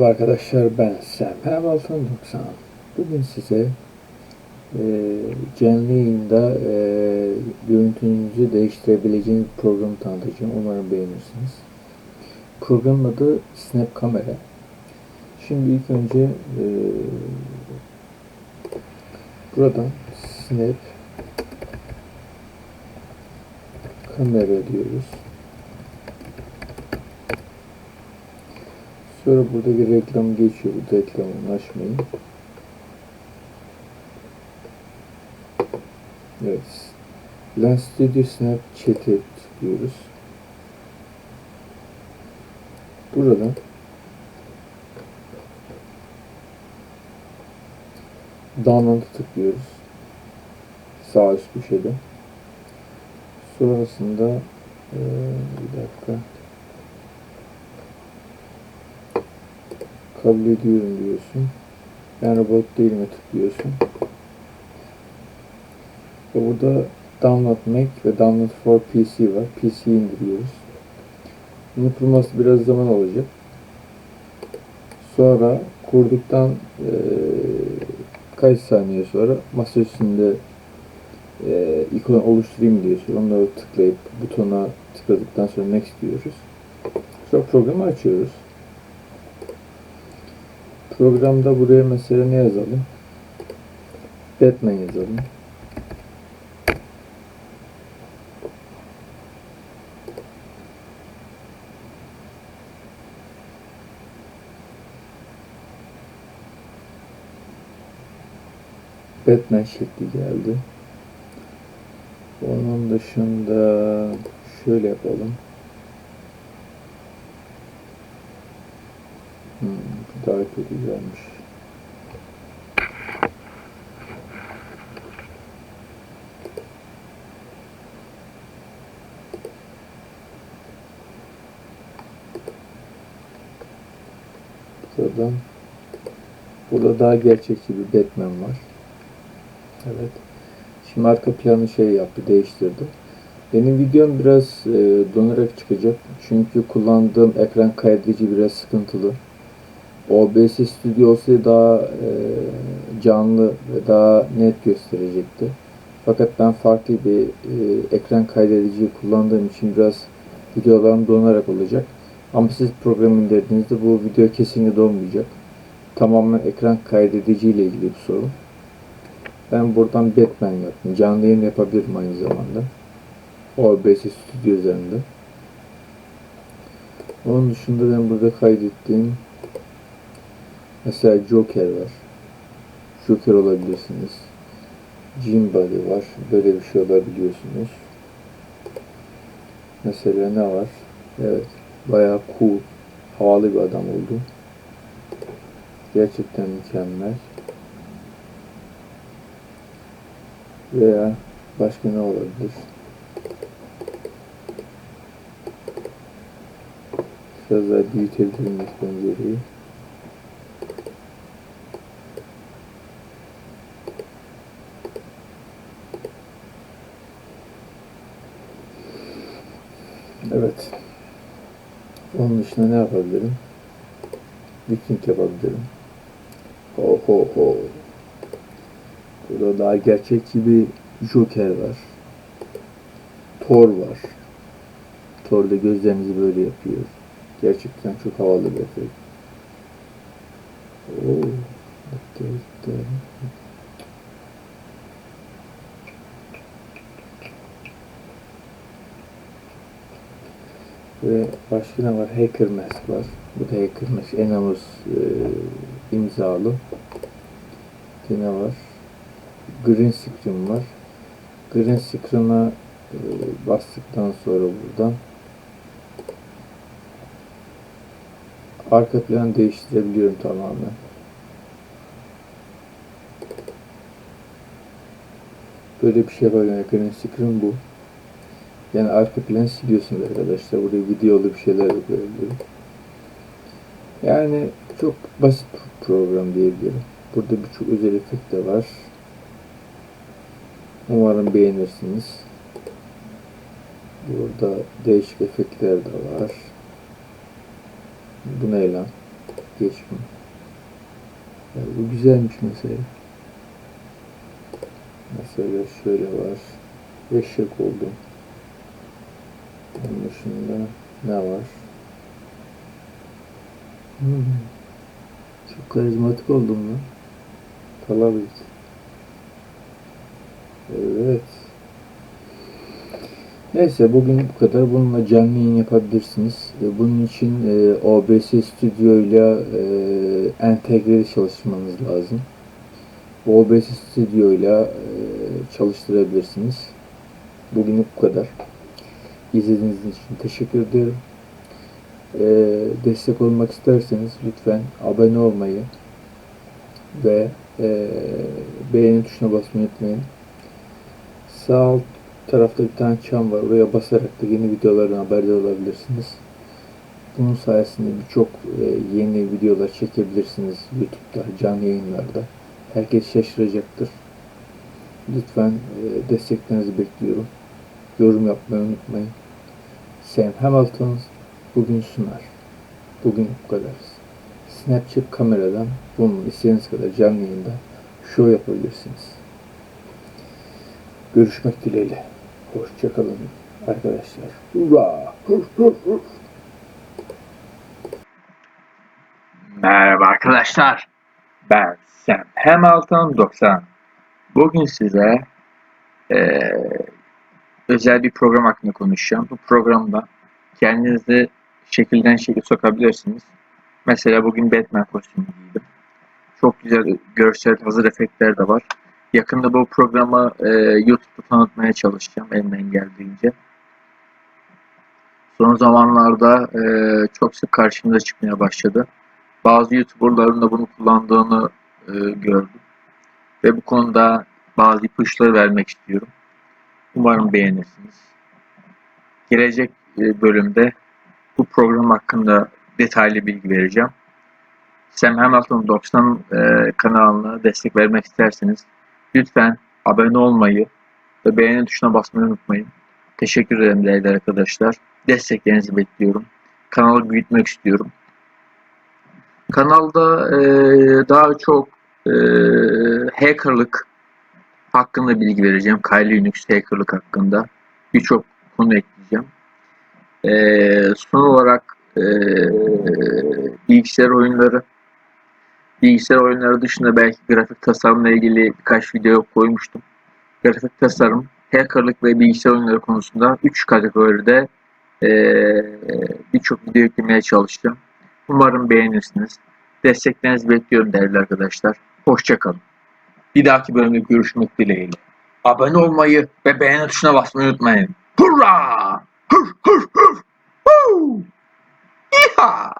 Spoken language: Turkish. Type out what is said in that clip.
Merhaba arkadaşlar ben Serper Baltan 90. Bugün size e, canlı yayında e, görüntünüzü değiştirebileceğiniz bir programı tanıtacağım. Umarım beğenirsiniz. Programın adı Snap Kamera. Şimdi ilk önce e, buradan Snap Kamera diyoruz. Sonra buradaki reklam geçiyor. Bu reklamını açmayın. Evet. Lens Studio Snapchat'e tıklıyoruz. Buradan Download'a tıklıyoruz. Sağ üst köşede. Sonrasında eee, bir dakika kabul ediyorum diyorsun. Ben robot değilime tıklıyorsun. Ve burada Download Mac ve Download for PC var. PC indiriyoruz. Bunu kurması biraz zaman alacak. Sonra kurduktan eee kaç saniye sonra masa üstünde eee ikon oluşturayım diyorsun. Onları tıklayıp butona tıkladıktan sonra Next diyoruz. Sonra programı açıyoruz. Programda buraya mesela ne yazalım? Batman yazalım. Batman şekli geldi. Onun dışında şöyle yapalım. Hmm, daha kötü gelmiş. Buradan burada daha gerçekçi bir Batman var. Evet. Şimdi arka planı şey yaptı, değiştirdi. Benim videom biraz e, donarak çıkacak. Çünkü kullandığım ekran kaydedici biraz sıkıntılı. OBS olsaydı daha e, canlı ve daha net gösterecekti. Fakat ben farklı bir e, ekran kaydedici kullandığım için biraz videolarım donarak olacak. Ama siz programı indirdiğinizde bu video kesinlikle donmayacak. Tamamen ekran kaydedici ile ilgili bir sorun. Ben buradan Batman yaptım. Canlı yayın yapabilirim aynı zamanda. OBS Studio üzerinde. Onun dışında ben burada kaydettiğim mesela Joker var. Joker olabilirsiniz. Jim Body var. Böyle bir şey olabiliyorsunuz. Mesela ne var? Evet. Bayağı cool. Havalı bir adam oldu. Gerçekten mükemmel. Veya başka ne olabilir? Biraz daha büyütebilirim ilk pencereyi. Evet. Onun dışında ne yapabilirim? Viking yapabilirim. Ho ho ho. Burada daha gerçekçi bir Joker var. Thor var. Thor da gözlerinizi böyle yapıyor. Gerçekten çok havalı bir efekt. Oo. Ve başka ne var? Hacker Mask var. Bu da Hacker Mask. Enamus e, imzalı. Bir de ne var? Green Screen var. Green Screen'a e, bastıktan sonra buradan arka planı değiştirebiliyorum tamamen. Böyle bir şey yapabiliyorum. Green Screen bu. Yani arka planı siliyorsunuz arkadaşlar. Burada videolu bir şeyler yapabiliyorum. Yani çok basit program diyebilirim. Burada birçok özel efekt de var. Umarım beğenirsiniz. Burada değişik efektler de var. Bu ne lan? geç bunu. Ya bu güzelmiş mesela. Mesela şöyle var. Eşek oldum. Dışında ne var? Hmm. Çok karizmatik oldum lan. Talabıyız. Evet. Neyse bugün bu kadar. Bununla canlı yayın yapabilirsiniz. E, Bunun için e, OBS Studio ile e, entegre çalışmanız lazım. OBS Studio ile e, çalıştırabilirsiniz. Bugünlük bu kadar. İzlediğiniz için teşekkür ederim. E, destek olmak isterseniz lütfen abone olmayı ve e, beğeni tuşuna basmayı unutmayın. Sağ alt tarafta bir tane çan var. Oraya basarak da yeni videolardan haberdar olabilirsiniz. Bunun sayesinde birçok e, yeni videolar çekebilirsiniz YouTube'da, canlı yayınlarda. Herkes şaşıracaktır. Lütfen e, desteklerinizi bekliyorum. Yorum yapmayı unutmayın. Sam Hamilton bugün sunar. Bugün bu kadar. Snapchat kameradan bunu istediğiniz kadar canlı yayında show yapabilirsiniz. Görüşmek dileğiyle. Hoşçakalın arkadaşlar. Hurra! Hur, hur, hur. Merhaba arkadaşlar. Ben Sam Hamilton 90. Bugün size eee, özel bir program hakkında konuşacağım. Bu programda kendinizi şekilden şekil sokabilirsiniz. Mesela bugün Batman kostümü giydim. Çok güzel görsel hazır efektler de var. Yakında bu programı eee YouTube'da tanıtmaya çalışacağım elimden geldiğince. Son zamanlarda eee, çok sık karşımıza çıkmaya başladı bazı YouTuber'ların da bunu kullandığını e, gördüm. Ve bu konuda bazı ipuçları vermek istiyorum. Umarım beğenirsiniz. Gelecek e, bölümde bu program hakkında detaylı bilgi vereceğim. Sam Hamilton 90 e, kanalına destek vermek isterseniz lütfen abone olmayı ve beğeni tuşuna basmayı unutmayın. Teşekkür ederim değerli arkadaşlar. Desteklerinizi bekliyorum. Kanalı büyütmek istiyorum. Kanalda eee, daha çok eee, hackerlık hakkında bilgi vereceğim. Kali Linux hackerlık hakkında birçok konu ekleyeceğim. Eee, son olarak eee, bilgisayar oyunları bilgisayar oyunları dışında belki grafik tasarımla ilgili birkaç video koymuştum. Grafik tasarım, hackerlık ve bilgisayar oyunları konusunda 3 kategoride eee, birçok video eklemeye çalışacağım. Umarım beğenirsiniz. Desteklerinizi bekliyorum değerli arkadaşlar. Hoşçakalın. Bir dahaki bölümde görüşmek dileğiyle. Abone olmayı ve beğeni tuşuna basmayı unutmayın. Hurra! Hur hur hur! Huu! İha!